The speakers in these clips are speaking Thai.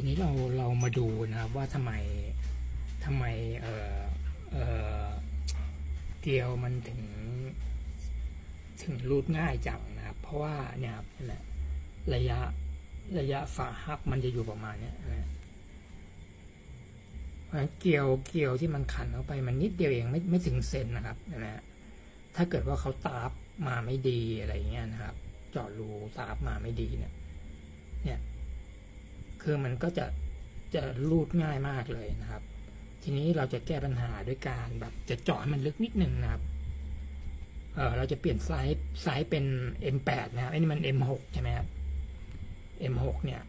ทีนี้เราเรามาดูนะครับว่าทำไมทำไมเออเออเกลียวมันถึง ถึงรูดง่ายจังนะครับ เพราะว่าเนี่ยครับนั่นแหละระยะระยะฝาฮับมันจะอยู่ประมาณเนี้ยนะเพราะฉะนั้นเกลียวเกลียวที่มันขันเข้าไปมันนิดเดียวเองไม่ไม่ถึงเซนนะครับนะฮะถ้าเกิดว่าเขาตาบมาไม่ดีอะไรเงี้ยนะครับจาะรูตาบมาไม่ดีเนี่ย เนี่ย คือมันก็จะจะรูดง่ายมากเลยนะครับ ทีนี้เราจะแก้ปัญหาด้วยการแบบจะเจาะมันลึกนิดนึงนะครับเออเราจะเปลี่ยนไซส์ไซส์เป็น M8 นะครับไอ้นี่มัน M6 ใช่ไหมครับ M6 เนี่ย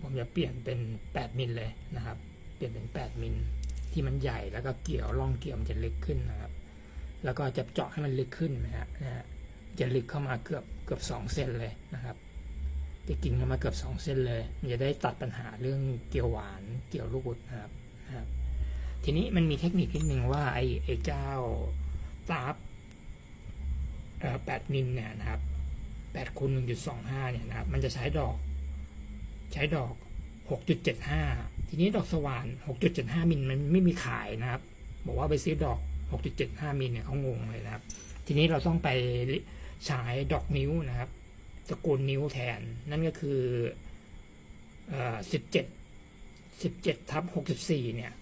ผมจะเปลี่ยนเป็น 8 มิลเลยนะครับ เปลี่ยนเป็น 8 มิลที่มันใหญ่แล้วก็เกี่ยวร่องเกี่ยวมันจะลึกขึ้นนะครับ แล้วก็จะเจาะให้มันลึกขึ้นนะฮะนะฮะจะลึกเข้ามาเกือบเกือบสองเซนเลยนะครับ จะกินเข้ามาเกือบสองเส้นเลยมันจะได้ตัดปัญหาเรื่องเกี่ยวหวานเกี่ยวลูกอุดนะครับนะครับ ทีนี้มันมีเทคนิคนิดนึงว่าไอ้ไอ้เจ้าตาบเอ่อแปดมิลเนี่ยนะครับแปดคูณหนึ่งจุดสองห้าเนี่ยนะครับ มันจะใช้ดอก ใช้ดอกหกจุดเจ็ดห้าทีนี้ดอกสว่านหกจุดเจ็ดห้ามิลมันไม่มีขายนะครับ บอกว่าไปซื้อดอกหกจุดเจ็ดห้ามิลเนี่ยเขางงเลยนะครับ ทีนี้เราต้องไปใช้ดอกนิ้วนะครับ ตะกูลนิ้วแทน นั่นก็คือสิบเจ็ดสิบเจ็ดทับหกสิบสี่เนี่ย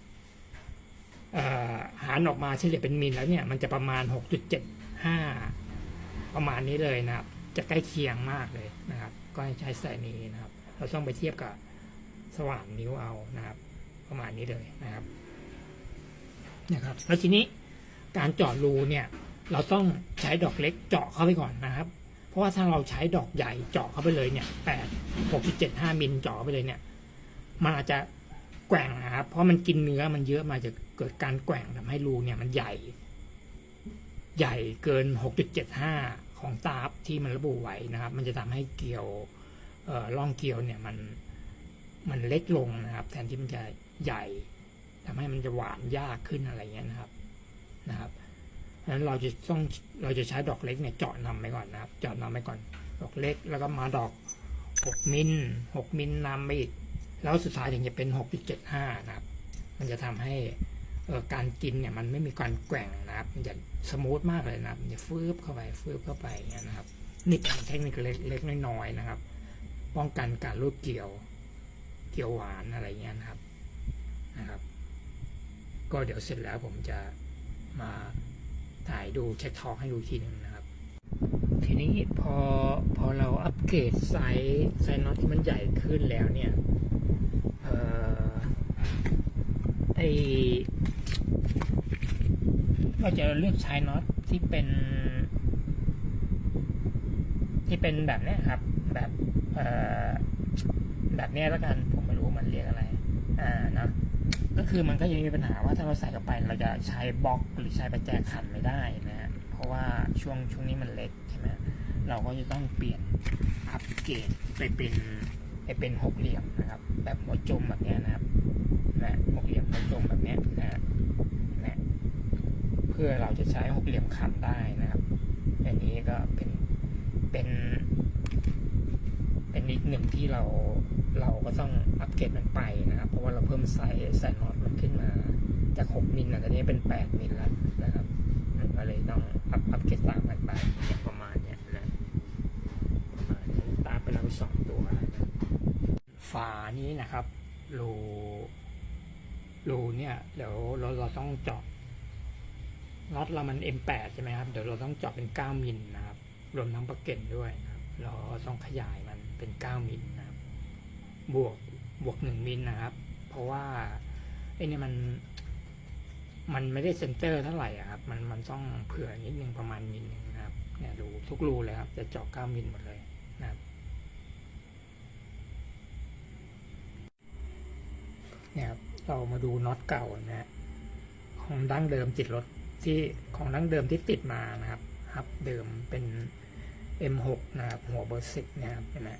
หารออกมาเฉลี่ยเป็นมิลแล้วเนี่ยมันจะประมาณหกจุดเจ็ดห้าประมาณนี้เลยนะครับ จะใกล้เคียงมากเลยนะครับ ก็ให้ใช้สายนี้นะครับ เราต้องไปเทียบกับสว่านนิ้วเอานะครับ ประมาณนี้เลยนะครับนะครับ แล้วทีนี้การเจาะรูเนี่ย เราต้องใช้ดอกเล็กเจาะเข้าไปก่อนนะครับ เพราะว่าถ้าเราใช้ดอกใหญ่เจาะเข้าไปเลยเนี่ยแปดหกจุดเจ็ดห้ามิลเจาะไปเลยเนี่ย มันอาจจะแกว่งนะครับ เพราะมันกินเนื้อมันเยอะมาจะเกิดการแกว่งทำให้รูเนี่ยมันใหญ่ ใหญ่เกินหกจุดเจ็ดห้าของตาบที่มันระบุไว้นะครับ มันจะทำให้เกลียวเอ่อร่องเกลียวเนี่ยมันมันเล็กลงนะครับ แทนที่มันจะใหญ่ทำให้มันจะหวานยากขึ้นอะไรเงี้ยนะครับนะครับ นั้นเราจะต้องเราจะใช้ดอกเล็กเนี่ยเจาะนำไปก่อนนะครับ เจาะนำไปก่อน ดอกเล็กแล้วก็มาดอกหกมิลหกมิลนำไปอีก แล้วสุดท้ายถึงจะเป็นหกจุดเจ็ดห้านะครับ มันจะทำให้การกินเนี่ยมันไม่มีการแกว่งนะครับ มันจะสมูทมากเลยนะครับมันจะฟืบเข้าไปฟืบเข้าไปอย่างเงี้ยนะครับนี่เป็นเทคนิคเล็กเล็กน้อยๆนะครับ ป้องกันการรูดเกี่ยว เกี่ยวหวานอะไรเงี้ยนะครับนะครับ ก็เดี๋ยวเสร็จแล้วผมจะมา ถ่ายดูเช็คทอให้ดูทีหนึ่งนะครับ ทีนี้พอพอเราอัปเกรดไซส์ไซส์น็อตที่มันใหญ่ขึ้นแล้วเนี่ยเอ่อไอเราจะเลือกใช้น็อตที่เป็น ที่เป็นแบบนี้ครับ แบบเอ่อแบบนี้แล้วกันผมไม่รู้มันเรียกอะไร อ่านะ ก็คือมันก็ยังมีปัญหาว่าถ้าเราใส่เข้าไปเราจะใช้บล็อกหรือใช้ประแจขันไม่ได้นะฮะเพราะว่าช่วงช่วงนี้มันเล็กใช่ไหมเราก็จะต้องเปลี่ยนอัปเกรดไปเป็นไปเป็นหกเหลี่ยมนะครับ แบบหัวจมแบบนี้นะครับนะหกเหลี่ยมหัวจมแบบนี้นะฮะนะเพื่อเราจะใช้หกเหลี่ยมขันได้นะครับอันนี้ก็เป็นเป็น เป็นอีกหนึ่งที่เราเราก็ต้องอัปเกรดมันไปนะครับ เพราะว่าเราเพิ่มไซส์ไซส์นอตมันขึ้นมาจาก 6 มิลนะตอนนี้เป็น 8 มิลแล้วนะครับมันก็เลยต้องอัพอัปเกรดตามกันไปประมาณเนี้ยนะประมาณนี้ตามไปแล้วสองตัวนะฝานี้นะครับรูรูเนี่ยเดี๋ยวเราเราต้องเจาะน็อตเรามัน M8 ใช่ไหมครับ เดี๋ยวเราต้องเจาะเป็น 9 มิลนะครับ รวมทั้งประเก็นด้วยนะครับ เราต้องขยายมัน เป็น 9 มิลนะครับ บวกบวก 1 มิลนะครับ เพราะว่าไอ้นี่มัน มันไม่ได้เซนเตอร์เท่าไหร่ครับ มันมันต้องเผื่อนิดนึงประมาณมิลหนึงนะครับ เนี่ยดูทุกรูเลยครับ จะเจาะ9มิลหมดเลยนะครับเนี่ยครับเรามาดูน็อตเก่านะฮะของดั้งเดิมติดรถที่ของดั้งเดิมที่ติดมานะครับฮับเดิมเป็น M6 นะครับหัวเบอร์สิบนะครับเห็นไหม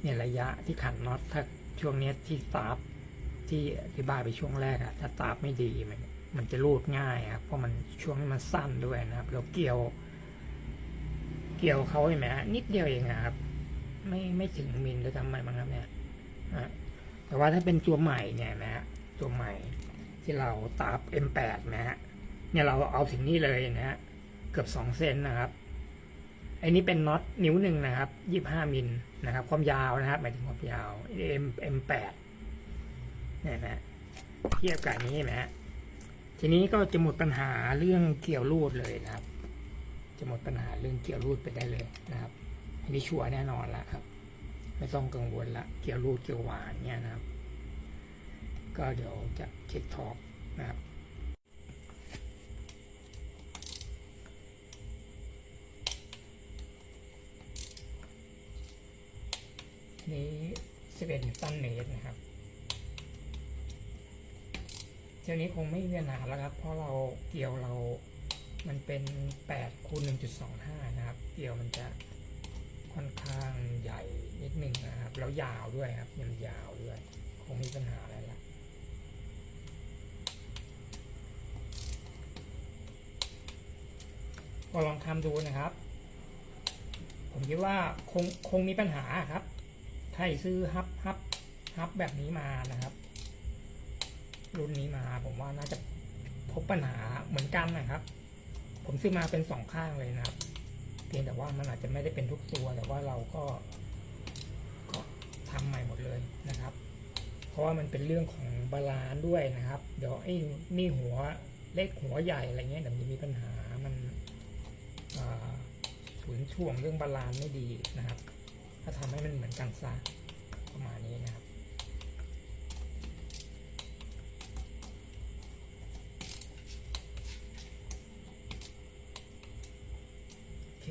เนี่ยระยะที่ขันน็อตถ้าช่วงนี้ที่ตาร์ฟที่อธิบายไปช่วงแรกอะถ้าตาร์ฟไม่ดีมันมันจะรูดง่ายครับเพราะมันช่วงนี้มันสั้นด้วยนะครับแล้วเกี่ยว เกี่ยวเขาเห็นไหมฮะนิดเดียวเองนะครับ ไม่ไม่ถึงมิลเลยทำไมบ้างครับเนี่ยอะแต่ว่าถ้าเป็นตัวใหม่เนี่ยนะฮะตัวใหม่ที่เราตาบ M8 นะฮะเนี่ยเราเอาถึงนี่เลยนะฮะเกือบสองเซนนะครับ ไอ้นี้เป็นน็อตนิ้วหนึ่งนะครับยี่ห้ามิลนะครับ ความยาวนะครับหมายถึงความยาว M M8 เนี่ยนะเทียบกับนี้นะฮะทีนี้ก็จะหมดปัญหาเรื่องเกี่ยวรูดเลยนะครับ จะหมดปัญหาเรื่องเกี่ยวรูดไปได้เลยนะครับอันนี้ชัวร์แน่นอนละครับ ไม่ต้องกังวลละเกี่ยวรูดเกี่ยวหวานเนี่ยนะครับ ก็เดี๋ยวจะเช็คท็อกนะครับ นี้ 11นิวตันเมตรนะครับเที่ยวนี้คงไม่มีปัญหาแล้วครับ เพราะเราเกี่ยวเรา มันเป็น 8คูณ1.25 นะครับ เกี่ยวมันจะค่อนข้างใหญ่นิดหนึ่งนะครับ แล้วยาวด้วยครับยังยาวด้วย คงม่มีปัญหาอะไรละก็ลองทำดูนะครับ ผมคิดว่าคงคงมีปัญหาครับ ใครซื้อฮับฮับฮับแบบนี้มานะครับ รุ่นนี้มาผมว่าน่าจะพบปัญหาเหมือนกันนะครับ ผมซื้อมาเป็นสองข้างเลยนะครับ เพียงแต่ว่ามันอาจจะไม่ได้เป็นทุกตัว แต่ว่าเราก็ก็ทำใหม่หมดเลยนะครับ เพราะว่ามันเป็นเรื่องของบาลานซ์ด้วยนะครับ เดี๋ยวไอ้นี่หัวเล็กหัวใหญ่อะไรเงี้ยเดี๋ยวมันจะมีปัญหามันอ่าศูนช่วงเรื่องบาลานซ์ไม่ดีนะครับ ถ้าทำให้มันเหมือนกันซะประมาณนี้นะครับ โอเค